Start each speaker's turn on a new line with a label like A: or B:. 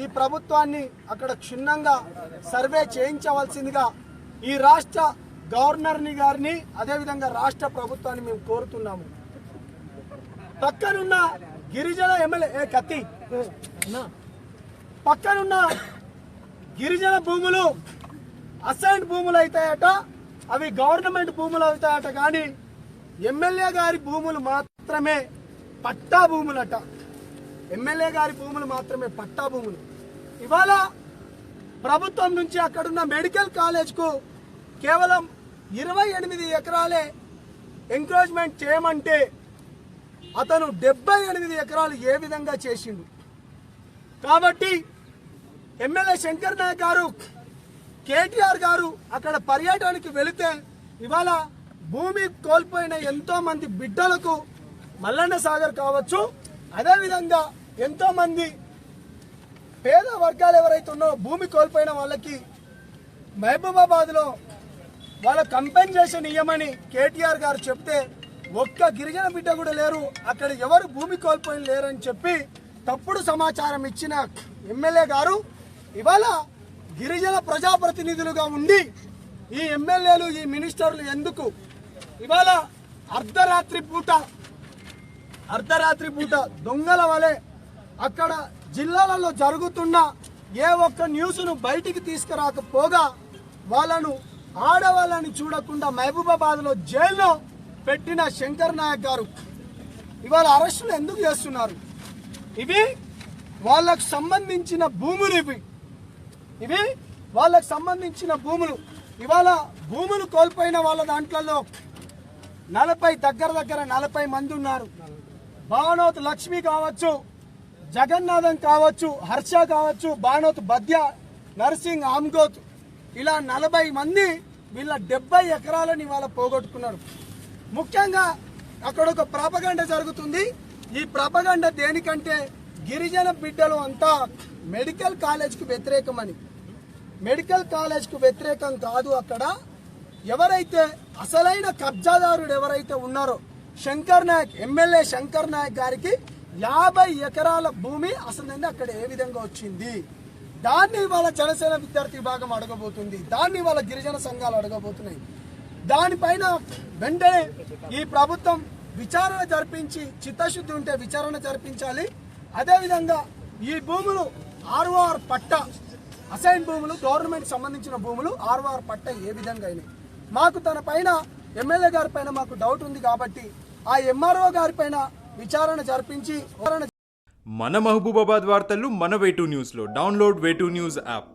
A: ఈ ప్రభుత్వాన్ని అక్కడ క్షుణ్ణంగా సర్వే చేయించవలసిందిగా ఈ రాష్ట్ర గవర్నర్ని గారిని అదేవిధంగా రాష్ట్ర ప్రభుత్వాన్ని మేము కోరుతున్నాము. పక్కనున్న గిరిజన ఎమ్మెల్యే కత్తి. పక్కనున్న గిరిజన భూములు అసైన్ భూములు అవుతాయట అవి గవర్నమెంట్ భూములు అవుతాయట కానీ ఎమ్మెల్యే గారి భూములు మాత్రమే పట్టా భూములట. ఎమ్మెల్యే గారి భూములు మాత్రమే పట్టా భూములు. ఇవాళ ప్రభుత్వం నుంచి అక్కడున్న మెడికల్ కాలేజ్కు కేవలం ఇరవై ఎనిమిది ఎకరాలే ఎంక్రోచ్మెంట్ చేయమంటే అతను డెబ్బై ఎనిమిది ఎకరాలు ఏ విధంగా చేసిండు. కాబట్టి ఎమ్మెల్యే శంకర్ నాయక్ గారు కేటీఆర్ గారు అక్కడ పర్యటనకి వెళితే ఇవాళ భూమి కోల్పోయిన ఎంతో మంది బిడ్డలకు మల్లన్న సాగర్ కావచ్చు అదేవిధంగా ఎంతో మంది పేద వర్గాలు ఎవరైతే ఉన్నారో భూమి కోల్పోయిన వాళ్ళకి మహబూబాబాద్లో వాళ్ళ కంపెన్సేషన్ ఇవ్వమని కేటీఆర్ గారు చెప్తే ఒక్క గిరిజన బిడ్డ కూడా లేరు. అక్కడ ఎవరు భూమి కోల్పోయిన లేరని చెప్పి తప్పుడు సమాచారం ఇచ్చిన ఎమ్మెల్యే గారు ఇవాళ గిరిజన ప్రజాప్రతినిధులుగా ఉండి ఈ ఎమ్మెల్యేలు ఈ మినిస్టర్లు ఎందుకు? ఇవాళ అర్ధరాత్రి పూట అర్ధరాత్రి పూట దొంగల వలె అక్కడ జిల్లాలలో జరుగుతున్న ఏ ఒక్క న్యూస్ను బయటికి తీసుకురాకపోగా వాళ్ళను ఆడవాళ్ళని చూడకుండా మహబూబాబాద్లో జైల్లో పెట్టిన శంకర్ నాయక్ గారు. ఇవాళ అరెస్టులు ఎందుకు చేస్తున్నారు? ఇవి వాళ్ళకు సంబంధించిన భూములు ఇవి. ఇవి వాళ్ళకు సంబంధించిన భూములు. ఇవాళ భూములు కోల్పోయిన వాళ్ళ దాంట్లలో నలభై దగ్గర దగ్గర నలభై మంది ఉన్నారు. భావనోత్ లక్ష్మి కావచ్చు జగన్నాథం కావచ్చు హర్ష కావచ్చు భానోత్ బద్య నర్సింగ్ ఆమ్గోత్ ఇలా నలభై మంది వీళ్ళ డెబ్బై ఎకరాలని వాళ్ళ పోగొట్టుకున్నారు. ముఖ్యంగా అక్కడ ఒక ప్రాపగండ జరుగుతుంది. ఈ ప్రాపగండ దేనికంటే గిరిజన బిడ్డలు అంతా మెడికల్ కాలేజ్కి వ్యతిరేకమని. మెడికల్ కాలేజ్కు వ్యతిరేకం కాదు అక్కడ. ఎవరైతే అసలైన కబ్జాదారుడు ఎవరైతే ఉన్నారో శంకర్ నాయక్ ఎమ్మెల్యే శంకర్ నాయక్ గారికి యాభై ఎకరాల భూమి అసలు అక్కడ ఏ విధంగా వచ్చింది? దాన్ని వాళ్ళ జనసేన విద్యార్థి విభాగం అడగబోతుంది. దాన్ని వాళ్ళ గిరిజన సంఘాలు అడగబోతున్నాయి. దానిపైన వెంటనే ఈ ప్రభుత్వం విచారణ జరిపించి చిత్తశుద్ధి ఉంటే విచారణ జరిపించాలి. అదేవిధంగా ఈ భూములు ఆర్ఓఆర్ పట్ట అసైన్ భూములు గవర్నమెంట్ సంబంధించిన భూములు ఆర్ఓఆర్ పట్ట ఏ విధంగా అయినాయి. మాకు తన పైన ఎమ్మెల్యే గారి పైన మాకు డౌట్ ఉంది కాబట్టి ఆ ఎంఆర్ఓ గారి పైన విచారణ జరిపించి
B: మన మహబూబాబాద్ వార్తలు మన వేటూ న్యూస్లో. Download Way two news app.